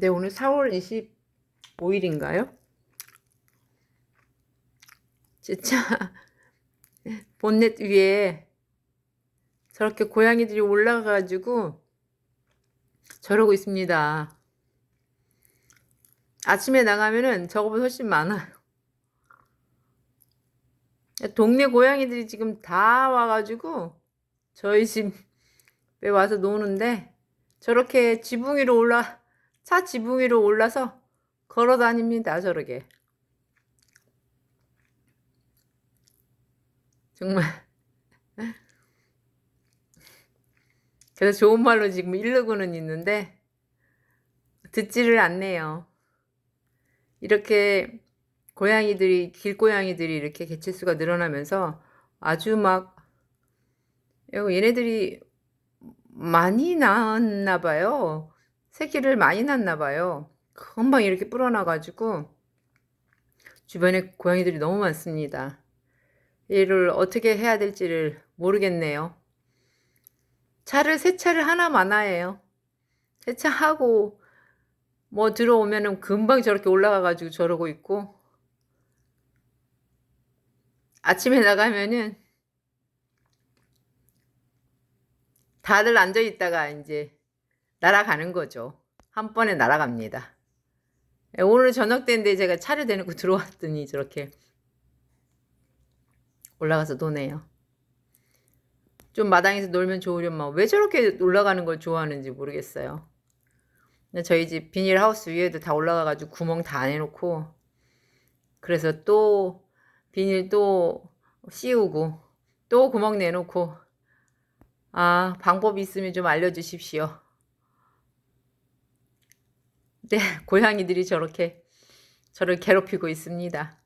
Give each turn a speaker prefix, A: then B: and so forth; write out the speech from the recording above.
A: 네, 오늘 4월 25일인가요? 진짜 본넷 위에 저렇게 고양이들이 올라가가지고 저러고 있습니다. 아침에 나가면은 저거보다 훨씬 많아요. 동네 고양이들이 지금 다 와가지고 저희 집에 와서 노는데 저렇게 지붕 위로 올라, 차 지붕 위로 올라서 걸어 다닙니다, 저렇게. 정말. 그래서 좋은 말로 지금 이르고는 있는데, 듣지를 않네요. 이렇게 고양이들이, 길고양이들이 이렇게 개체수가 늘어나면서 아주 막, 얘네들이 많이 낳았나 봐요. 새끼를 많이 낳나 봐요. 금방 이렇게 불어나가지고 주변에 고양이들이 너무 많습니다. 얘를 어떻게 해야 될지를 모르겠네요. 차를 세차를 하나 많아해요. 세차하고 뭐 들어오면은 금방 저렇게 올라가가지고 저러고 있고 아침에 나가면은 다들 앉아 있다가 이제 날아가는 거죠. 한 번에 날아갑니다. 예, 오늘 저녁 때인데 제가 차를 대놓고 들어왔더니 저렇게 올라가서 노네요. 좀 마당에서 놀면 좋으련만 왜 저렇게 올라가는 걸 좋아하는지 모르겠어요. 저희 집 비닐하우스 위에도 다 올라가가지고 구멍 다 내놓고 그래서 또 비닐 또 씌우고 또 구멍 내놓고 아 방법이 있으면 좀 알려주십시오. 네 고양이들이 저렇게 저를 괴롭히고 있습니다.